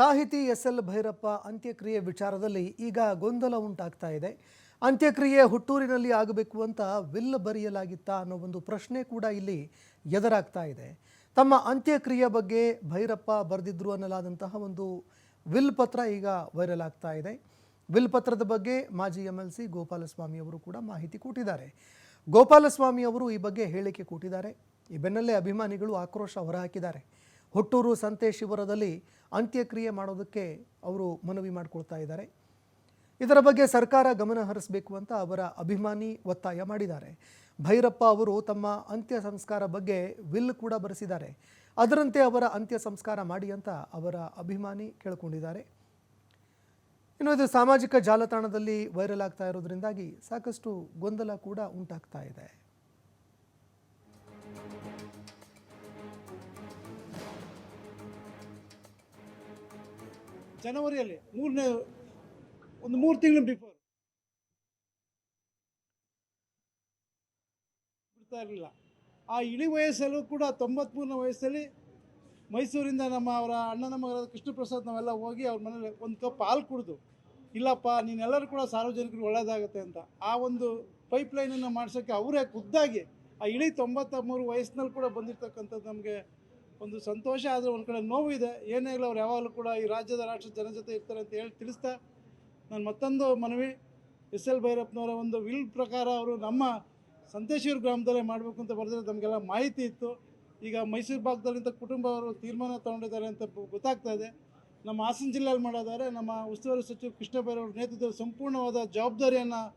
ಸಾಹಿತಿ S L Bhyrappa ಅಂತ್ಯಕ್ರಿಯೆ ವಿಚಾರದಲ್ಲಿ ಈಗ ಗೊಂದಲ ಉಂಟಾಗ್ತಾ ಇದೆ. ಅಂತ್ಯಕ್ರಿಯೆ ಹುಟ್ಟೂರಿನಲ್ಲಿ ಆಗಬೇಕು ಅಂತ ವಿಲ್ ಬರೆಯಲಾಗಿತ್ತಾ ಅನ್ನೋ ಒಂದು ಪ್ರಶ್ನೆ ಕೂಡ ಇಲ್ಲಿ ಎದುರಾಗ್ತಾ ಇದೆ. ತಮ್ಮ ಅಂತ್ಯಕ್ರಿಯೆ ಬಗ್ಗೆ ಭೈರಪ್ಪ ಬರೆದಿದ್ರು ಅನ್ನಲಾದಂತಹ ಒಂದು ವಿಲ್ ಪತ್ರ ಈಗ ವೈರಲ್ ಆಗ್ತಾ ಇದೆ. ವಿಲ್ ಪತ್ರದ ಬಗ್ಗೆ ಮಾಜಿ ಎಂ ಎಲ್ ಸಿ ಗೋಪಾಲಸ್ವಾಮಿ ಅವರು ಕೂಡ ಮಾಹಿತಿ ಕೊಟ್ಟಿದ್ದಾರೆ. ಗೋಪಾಲಸ್ವಾಮಿ ಅವರು ಈ ಬಗ್ಗೆ ಹೇಳಿಕೆ ಕೊಟ್ಟಿದ್ದಾರೆ. ಈ ಬೆನ್ನಲ್ಲೇ ಅಭಿಮಾನಿಗಳು ಆಕ್ರೋಶ ಹೊರಹಾಕಿದ್ದಾರೆ. ಹುಟ್ಟೂರು ಸಂತೆ ಶಿಬಿರದಲ್ಲಿ ಅಂತ್ಯಕ್ರಿಯೆ ಮಾಡೋದಕ್ಕೆ ಅವರು ಮನವಿ ಮಾಡಿಕೊಳ್ತಾ ಇದ್ದಾರೆ. ಇದರ ಬಗ್ಗೆ ಸರ್ಕಾರ ಗಮನ ಹರಿಸಬೇಕು ಅಂತ ಅವರ ಅಭಿಮಾನಿ ಒತ್ತಾಯ ಮಾಡಿದ್ದಾರೆ. ಭೈರಪ್ಪ ಅವರು ತಮ್ಮ ಅಂತ್ಯ ಸಂಸ್ಕಾರ ಬಗ್ಗೆ ವಿಲ್ ಕೂಡ ಬರೆಸಿದ್ದಾರೆ. ಅದರಂತೆ ಅವರ ಅಂತ್ಯ ಸಂಸ್ಕಾರ ಮಾಡಿ ಅಂತ ಅವರ ಅಭಿಮಾನಿ ಕೇಳಿಕೊಂಡಿದ್ದಾರೆ. ಇನ್ನು ಇದು ಸಾಮಾಜಿಕ ಜಾಲತಾಣದಲ್ಲಿ ವೈರಲ್ ಆಗ್ತಾ ಇರೋದ್ರಿಂದಾಗಿ ಸಾಕಷ್ಟು ಗೊಂದಲ ಕೂಡ ಉಂಟಾಗ್ತಾ ಇದೆ. ಜನವರಿಯಲ್ಲಿ ಮೂರನೇ, ಒಂದು ಮೂರು ತಿಂಗಳು ಬಿಫೋರ್ ಬಿಡ್ತಾ ಇರಲಿಲ್ಲ. ಆ ಇಳಿ ವಯಸ್ಸಲ್ಲೂ ಕೂಡ ತೊಂಬತ್ಮೂರನೇ ವಯಸ್ಸಲ್ಲಿ ಮೈಸೂರಿಂದ ನಮ್ಮ ಅವರ ಅಣ್ಣನ ಮಗರಾದ ಕೃಷ್ಣ ಪ್ರಸಾದ್ ನಾವೆಲ್ಲ ಹೋಗಿ ಅವ್ರ ಮನೇಲಿ ಒಂದು ಕಪ್ ಹಾಲು ಕುಡಿದು, ಇಲ್ಲಪ್ಪ, ನೀನೆಲ್ಲರೂ ಕೂಡ ಸಾರ್ವಜನಿಕರಿಗೆ ಒಳ್ಳೆಯದಾಗುತ್ತೆ ಅಂತ ಆ ಒಂದು ಪೈಪ್ ಲೈನನ್ನು ಮಾಡ್ಸೋಕ್ಕೆ ಅವರೇ ಖುದ್ದಾಗಿ ಆ ಇಳಿ ತೊಂಬತ್ತ ಮೂರು ವಯಸ್ಸಿನಲ್ಲಿ ಕೂಡ ಬಂದಿರ್ತಕ್ಕಂಥದ್ದು ನಮಗೆ ಒಂದು ಸಂತೋಷ ಆದರೆ ಒಂದು ಕಡೆ ನೋವು ಇದೆ. ಏನೇ ಇಲ್ಲ ಅವ್ರು ಯಾವಾಗಲೂ ಕೂಡ ಈ ರಾಜ್ಯದ ರಾಷ್ಟ್ರದ ಜನ ಜೊತೆ ಇರ್ತಾರೆ ಅಂತ ಹೇಳಿ ತಿಳಿಸ್ತಾ ನಾನು ಮತ್ತೊಂದು ಮನವಿ. ಎಸ್ ಎಲ್ ಭೈರಪ್ಪನವರ ಒಂದು ವಿಲ್ ಪ್ರಕಾರ ಅವರು ನಮ್ಮ ಸಂತೇಶ್ವರ ಗ್ರಾಮದಲ್ಲೇ ಮಾಡಬೇಕು ಅಂತ ಬರೆದ್ರೆ ನಮಗೆಲ್ಲ ಮಾಹಿತಿ ಇತ್ತು. ಈಗ ಮೈಸೂರು ಭಾಗದಲ್ಲಿಂತ ಕುಟುಂಬ ಅವರು ತೀರ್ಮಾನ ತೊಗೊಂಡಿದ್ದಾರೆ ಅಂತ ಗೊತ್ತಾಗ್ತಾ ಇದೆ. ನಮ್ಮ ಹಾಸನ ಜಿಲ್ಲೆಯಲ್ಲಿ ಮಾಡೋದಾದರೆ ನಮ್ಮ ಉಸ್ತುವಾರಿ ಸಚಿವ ಕೃಷ್ಣ ಬೈರವ್ರ ನೇತೃತ್ವದ ಸಂಪೂರ್ಣವಾದ ಜವಾಬ್ದಾರಿಯನ್ನು